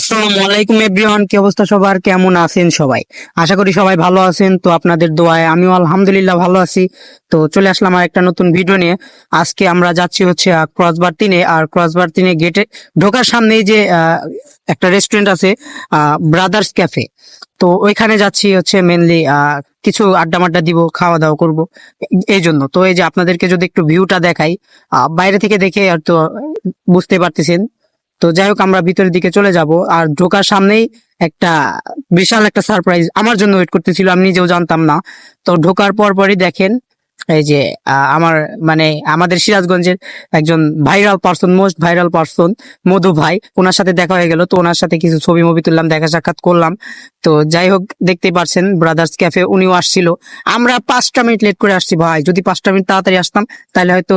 আসসালামু আলাইকুম এভরিওয়ান কি অবস্থা সবার? কেমন আছেন সবাই? আশা করি সবাই ভালো আছেন। তো আপনাদের দোয়ায় আমিও আলহামদুলিল্লাহ ভালো আছি। তো চলে আসলাম আর একটা নতুন ভিডিও নিয়ে। আজকে আমরা যাচ্ছি হচ্ছে ক্রসবার তিনে। আর ক্রসবার তিনে গেটে ঢোকার সামনেই যে আহ, একটা রেস্টুরেন্ট আছে ব্রাদার্স ক্যাফে তো ওইখানে যাচ্ছি হচ্ছে মেনলি কিছু আড্ডা মাড্ডা দিব খাওয়া দাওয়া করব। এই জন্য। তো এই যে আপনাদেরকে যদি একটু ভিউটা দেখাই আহ, বাইরে থেকে দেখে আর তো বুঝতে পারতেছেন। তো যাই হোক, আমরা ভিতরের দিকে চলে যাব। আর ঢোকার সামনেই একটা বিশাল একটা সারপ্রাইজ আমার জন্য ওয়েট করতেছিল, আমি নিজেও জানতাম না। তো ঢোকার পর পরই দেখেন এই যে আমার মানে আমাদের সিরাজগঞ্জের একজন viral person, most viral person, Madhu ভাই, ওনার সাথে দেখা হয়ে গেল। তো ওনার সাথে কিছু ছবি, মুভি তুললাম, দেখা সাক্ষাৎ করলাম। তো যাই হোক, দেখতেই পারছেন ব্রাদার্স ক্যাফে উনিও আসছিল। আমরা পাঁচটা মিনিট লেট করে আসছি ভাই। যদি পাঁচটা মিনিট তাড়াতাড়ি আসতাম, তাহলে হয়তো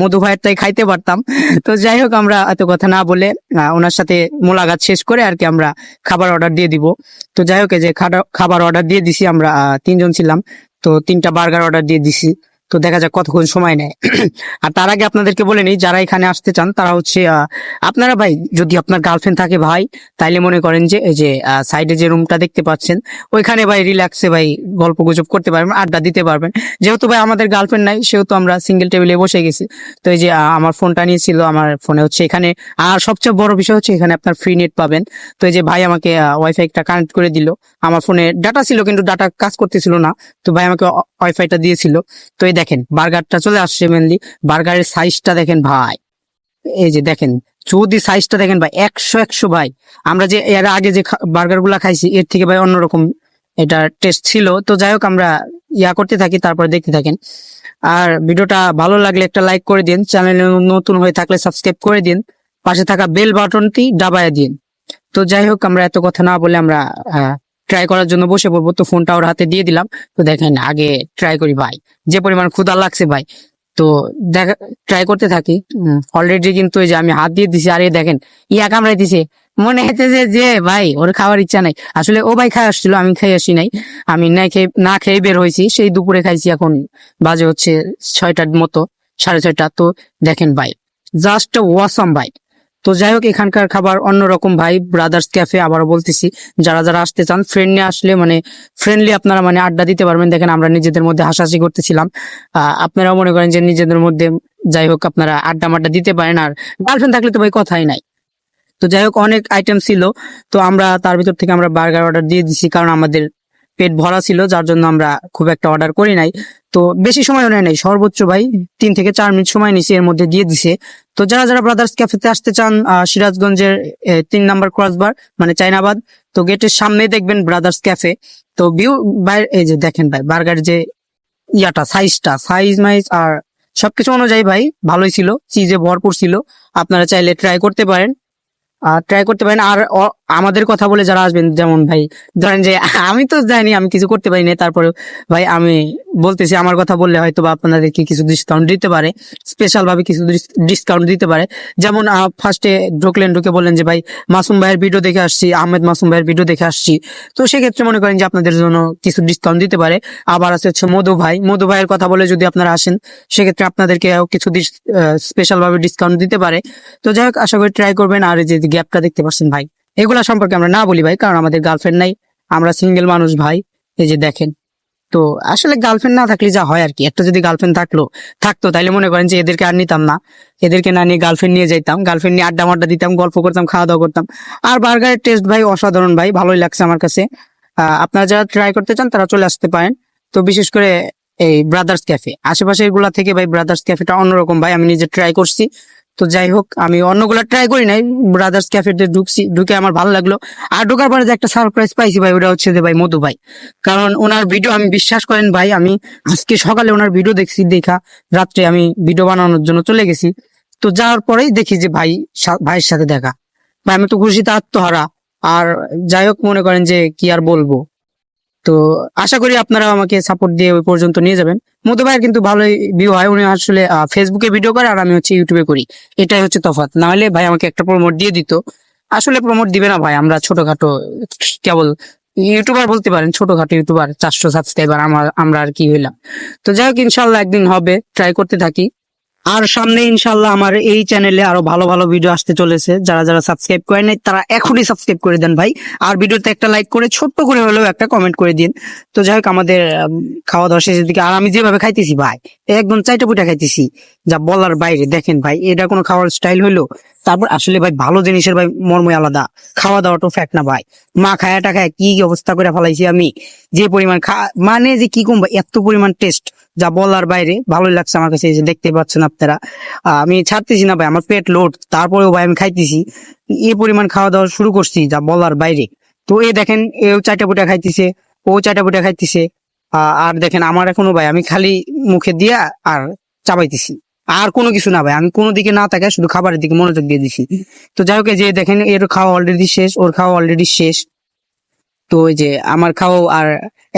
মধু ভাইয়ের তাই খাইতে পারতাম। তো যাই হোক, আমরা এত কথা না বলে ওনার সাথে মোলাকাত শেষ করে আর কি আমরা খাবার অর্ডার দিয়ে দিব। তো যাই হোক যে খাবার অর্ডার দিয়ে দিছি আমরা তিনজন ছিলাম। তো তিনটা বার্গার অর্ডার দিয়ে দিছি। তো দেখা যাক কতক্ষণ সময় নেয়। আর তার আগে আপনাদেরকে বলে নিই, যারা এখানে আসতে চান, তারা হচ্ছে আপনারা ভাই, যদি আপনার গার্লফ্রেন্ড থাকে ভাই, তাইলে মনে করেন যে, এই যে সাইডে যে রুমটা দেখতে পাচ্ছেন, ওইখানে ভাই রিল্যাক্সে ভাই গল্প গুজব করতে পারবেন, আড্ডা দিতে পারবেন। যেহেতু ভাই আমাদের গার্লফ্রেন্ড নাই, সেহেতু আমরা সিঙ্গেল টেবিলে বসে গেছি। তো এই যে আমার ফোনটা নিয়েছিল, আমার ফোনে হচ্ছে এখানে, আর সবচেয়ে বড় বিষয় হচ্ছে এখানে আপনার ফ্রি নেট পাবেন। তো এই যে ভাই আমাকে ওয়াইফাইটা কানেক্ট করে দিল। আমার ফোনে ডাটা ছিল, কিন্তু ডাটা কাজ করতেছিল না। তো ভাই আমাকে ওয়াইফাইটা দিয়েছিল। তো এই দেখেন, বার্গারটা চলে আসছে মেনলি বার্গারের সাইজটা দেখেন ভাই। এই যে দেখেন, যদি সাইজটা দেখেন ভাই, একশো একশো ভাই। আমরা যে, এর আগে যে বার্গারগুলা খাইছি, এর থেকে ভাই অন্যরকম এটা টেস্ট ছিল। তো যাই হোক, আমরা ইয়া করতে থাকি, তারপরে দেখতে থাকেন। আর ভিডিওটা ভালো লাগলে একটা লাইক করে দিন। চ্যানেলে নতুন হয়ে থাকলে সাবস্ক্রাইব করে দিন। পাশে থাকা বেল বাটনটি দাবায় দিন। তো যাই হোক, আমরা এত কথা না বলে আমরা ট্রাই করার জন্য বসে পড়ব। তো ফোনটা ওর হাতে দিয়ে দিলাম। তো দেখেন, আগে ট্রাই করি ভাই যে পরিমাণ ক্ষুধা লাগছে ভাই তো দেখা ট্রাই করতে থাকি। অলরেডি কিন্তু এই যে আমি হাত দিয়ে দিছি, আর এই দেখেন, ইয়া কামড়াই দিছে মনে হচ্ছে যে যে ভাই ওর খাওয়ার ইচ্ছা নাই। আসলে ও ভাই খাই আসছিল, আমি খাই আসি নাই। আমি না খেয়ে না খেয়ে বের হয়েছি। সেই দুপুরে খাইছি এখন বাজে হচ্ছে ছয়টার মতো, সাড়ে ছয়টা। তো দেখেন ভাই জাস্ট ওয়াসাম ভাই তো যাই হোক এখানকার খাবার অন্যরকম ভাই ব্রাদার্স ক্যাফে আবারও বলতেছি। যারা যারা আসতে চান ফ্রেন্ড নিয়ে আসলে মানে ফ্রেন্ডলি আপনারা মানে আড্ডা দিতে পারবেন। দেখেন, আমরা নিজেদের মধ্যে হাসাহাসি করতেছিলাম। আপনারাও মনে করেন যে নিজেদের মধ্যে যাই হোক, আপনারা আড্ডা মাড্ডা দিতে পারেন। আর গার্লফ্রেন্ড থাকলে তো ভাই কথাই নাই। তো যাই হোক, অনেক আইটেম ছিল। তো আমরা তার ভিতর থেকে আমরা বার্গার অর্ডার দিয়ে দিছি, কারণ আমাদের পেট ভরা ছিল, যার জন্য আমরা খুব একটা অর্ডার করি নাই। তো বেশি সময় নেয় নাই, সর্বোচ্চ ভাই তিন থেকে চার মিনিট সময় নিছি এর মধ্যে দিয়ে দিছে। তো যারা যারা ব্রাদার্স ক্যাফেতে আসতে চান সিরাজগঞ্জের তিন নাম্বার ক্রসবার মানে চাইনাবাদ তো গেটের সামনে দেখবেন ব্রাদার্স ক্যাফে তো ভিউ বাইরে এই যে দেখেন ভাই বার্গার যে ইয়াটা সাইজটা সাইজ মাইজ আর সবকিছু অনুযায়ী ভাই, ভালোই ছিল চিজে ভরপুর ছিল। আপনারা চাইলে ট্রাই করতে পারেন। আর ট্রাই করতে পারেন, আর আমাদের কথা বলে যারা আসবেন, যেমন ভাই, ধরেন যে আমি তো জানি, আমি কিছু করতে পারি না তারপরে ভাই আমি বলতেছি, আমার কথা বললে হয়তো বা আপনাদেরকে কিছু ডিসকাউন্ট দিতে পারে স্পেশাল ভাবে কিছু ডিসকাউন্ট দিতে পারে। যেমন ফার্স্টে ঢুকলেন ঢুকে বললেন যে, ভাই, মাসুম ভাইয়ের ভিডিও দেখে আসছি, আহমেদ মাসুম ভাইয়ের ভিডিও দেখে আসছি। তো সেক্ষেত্রে মনে করেন যে আপনাদের জন্য কিছু ডিসকাউন্ট দিতে পারে। আবার আছে হচ্ছে মধু ভাই, মধু ভাইয়ের কথা বলে যদি আপনারা আসেন, সেক্ষেত্রে আপনাদেরকে কিছু স্পেশাল ভাবে ডিসকাউন্ট দিতে পারে। তো যাই হোক, আশা করি ট্রাই করবেন, আর যে গ্যাপটা দেখতে পাচ্ছেন ভাই। এগুলা সম্পর্কে আমরা না বলি ভাই, কারণ আমাদের গার্লফ্রেন্ড নাই। আমরা সিঙ্গেল মানুষ ভাই, এই যে দেখেন। তো আসলে গার্লফ্রেন্ড না থাকলে যা হয় আর কি। একটা যদি গার্লফ্রেন্ড থাকল, থাকতো তাহলে মনে করেন যে এদেরকে আর নিতাম না। এদেরকে না নিয়ে গার্লফ্রেন্ড নিয়ে যাইতাম গার্লফ্রেন্ড নিয়ে আড্ডা মাড্ডা দিতাম, গল্প করতাম খাওয়া দাওয়া করতাম। আর বার্গারের টেস্ট ভাই অসাধারণ ভাই, ভালোই লাগছে আমার কাছে। আপনারা যারা ট্রাই করতে চান, তারা চলে আসতে পারেন। তো বিশেষ করে এই ব্রাদার্স ক্যাফে আশেপাশে এগুলা থেকে ভাই ব্রাদার্স ক্যাফেটা অন্যরকম ভাই, আমি নিজে ট্রাই করছি। তো যাই হোক, আমি অন্যগুলা ট্রাই করি নাই ব্রাদার্স ক্যাফেতে ঢুকছি, ঢুকে আমার ভালো লাগল। আর ঢোকার পরে যে একটা সারপ্রাইজ পাইছি ভাই, ওটা হচ্ছে যে ভাই মধু ভাই। কারণ ওনার ভিডিও আমি বিশ্বাস করেন ভাই, আমি আজকে সকালে ওনার ভিডিও দেখছি, দেখা, রাত্রে আমি ভিডিও বানানোর জন্য চলে গেছি। তো যাওয়ার পরেই দেখি যে ভাই ভাইয়ের সাথে দেখা। ভাই, আমি তো খুশিতে আত্মহারা। আর যাই হোক, মনে করেন যে কি আর বলব। তো আশা করি আপনারা আমাকে সাপোর্ট দিয়ে ওই পর্যন্ত নিয়ে যাবেন। মধু ভাইয়ের কিন্তু ভালোই ভিউ হয়। উনি আসলে ফেসবুকে ভিডিও করে আর আমি হচ্ছে ইউটিউবে করি। এটাই হচ্ছে তফাৎ। না হলে ভাই আমাকে একটা প্রমোট দিয়ে দিত। আসলে প্রমোট দিবে না ভাই। আমরা ছোটখাটো কেবল ইউটিউবার বলতে পারেন, ছোটখাটো ইউটিউবার চারশো সাবস্ক্রাইবার আমরা আর কি হইলাম। তো যাই হোক ইনশাল্লাহ একদিন হবে। ট্রাই করতে থাকি। আর সামনে ইনশাল্লাহ আমার এই চ্যানেলে আরও ভালো ভালো ভিডিও আসতে চলেছে। যারা যারা সাবস্ক্রাইব করে নাই, তারা এখনই সাবস্ক্রাইব করে দেন ভাই। আর ভিডিওতে একটা লাইক করে ছোট্ট করে হলেও একটা কমেন্ট করে দিন। তো যাই হোক, আমাদের খাওয়া দাওয়া শেষের দিকে, আর আমি যেভাবে খাইতেছি ভাই, একদম চাইটা পুটা খাইতেছি। যা বলার বাইরে, দেখেন ভাই, এটা কোনো খাওয়ার স্টাইল হইল। তারপর আসলে ভাই, ভালো জিনিসের ভাই, মর্মই আলাদা। খাওয়া দাওয়াটা ফ্যাক্ট না ভাই। মা খায়া টাকায় কি অবস্থা করে ফেলাইছি আমি? যে পরিমাণ খা মানে যে কি কম এত পরিমাণ টেস্ট যা বলার বাইরে, ভালোই লাগছে আমার কাছে দেখতে পাচ্ছেন আপনারা। আমি ছাড়তেছি না ভাই, আমার পেট লোড তারপরেও ভাই আমি খাইতেছি। এই পরিমাণ খাওয়া দাওয়া শুরু করছি যা বলার বাইরে। তো এ দেখেন, এও চারটা পুটা খাইতেছে, ও চারটা পুটা খাইতেছে। আর দেখেন আমার এখনও ভাই, আমি খালি মুখে দিয়া আর চাবাইতেছি। আর কোনো কিছু না ভাই, আমি কোনো দিকে না তাকায় শুধু খাবারের দিকে মনোযোগ দিয়ে দিছি। তো যাই হোক যে দেখেন, এর খাওয়া অলরেডি শেষ, ওর খাওয়া অলরেডি শেষ। তো ওই যে আমার খাওয়া আর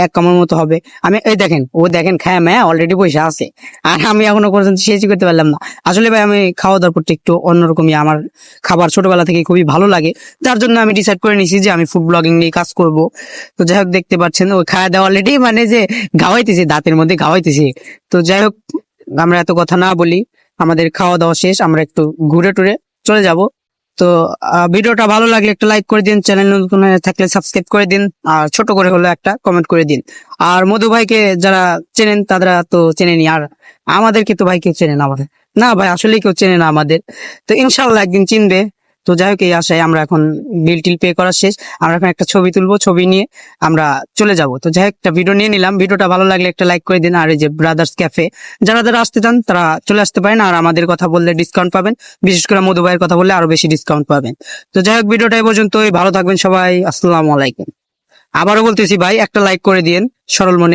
এক কামার মতো হবে। আমি, এই দেখেন, ও দেখেন খায় ম্যা অলরেডি পয়সা আছে। আর আমি এখনও পর্যন্ত শেষই করতে পারলাম না। আসলে ভাই, আমি খাওয়া দাওয়ার প্রতি একটু অন্যরকমই আমার খাবার ছোটবেলা থেকে খুবই ভালো লাগে। যার জন্য আমি ডিসাইড করে নিয়েছি যে আমি ফুড ব্লগিং নিয়ে কাজ করব। তো যাই হোক, দেখতে পাচ্ছেন ওই খাওয়া দাওয়া অলরেডি মানে যে গাওয়াইতেছে, দাঁতের মধ্যে গাওয়াইতেছে। তো যাই হোক, আমরা এত কথা না বলি। আমাদের খাওয়া দাওয়া শেষ, আমরা একটু ঘুরে টুরে চলে যাব। তো ভিডিওটা ভালো লাগলে একটা লাইক করে দিন চ্যানেল নতুন থাকলে সাবস্ক্রাইব করে দিন, আর ছোট করে হলে একটা কমেন্ট করে দিন। আর মধু ভাইকে যারা চেনেন, তারা তো চেনেনি আর আমাদেরকে তো ভাই কেউ চেনে না আমাদের। না ভাই আসলে কেউ চেনে না আমাদের। তো ইনশাল্লাহ একদিন চিনবে। তো যাই হোক, এই আশায় আমরা এখন বিল টিল পে করা শেষ। আমরা এখন একটা ছবি তুলবো, ছবি নিয়ে আমরা চলে যাব। তো যাই হোক, একটা ভিডিও নিয়ে নিলাম। ভিডিওটা ভালো লাগলে একটা লাইক করে দিন। আর এই যে ব্রাদার্স ক্যাফে যারা যারা আসতে চান, তারা চলে আসতে পারেন। আর আমাদের কথা বললে ডিসকাউন্ট পাবেন। বিশেষ করে মধু ভাইয়ের কথা বললে আরও বেশি ডিসকাউন্ট পাবেন। তো যাই হোক ভিডিওটা এই পর্যন্তই। ভালো থাকবেন সবাই। আসসালামু আলাইকুম। আবারও বলতেছি ভাই, একটা লাইক করে দিন সরল মনে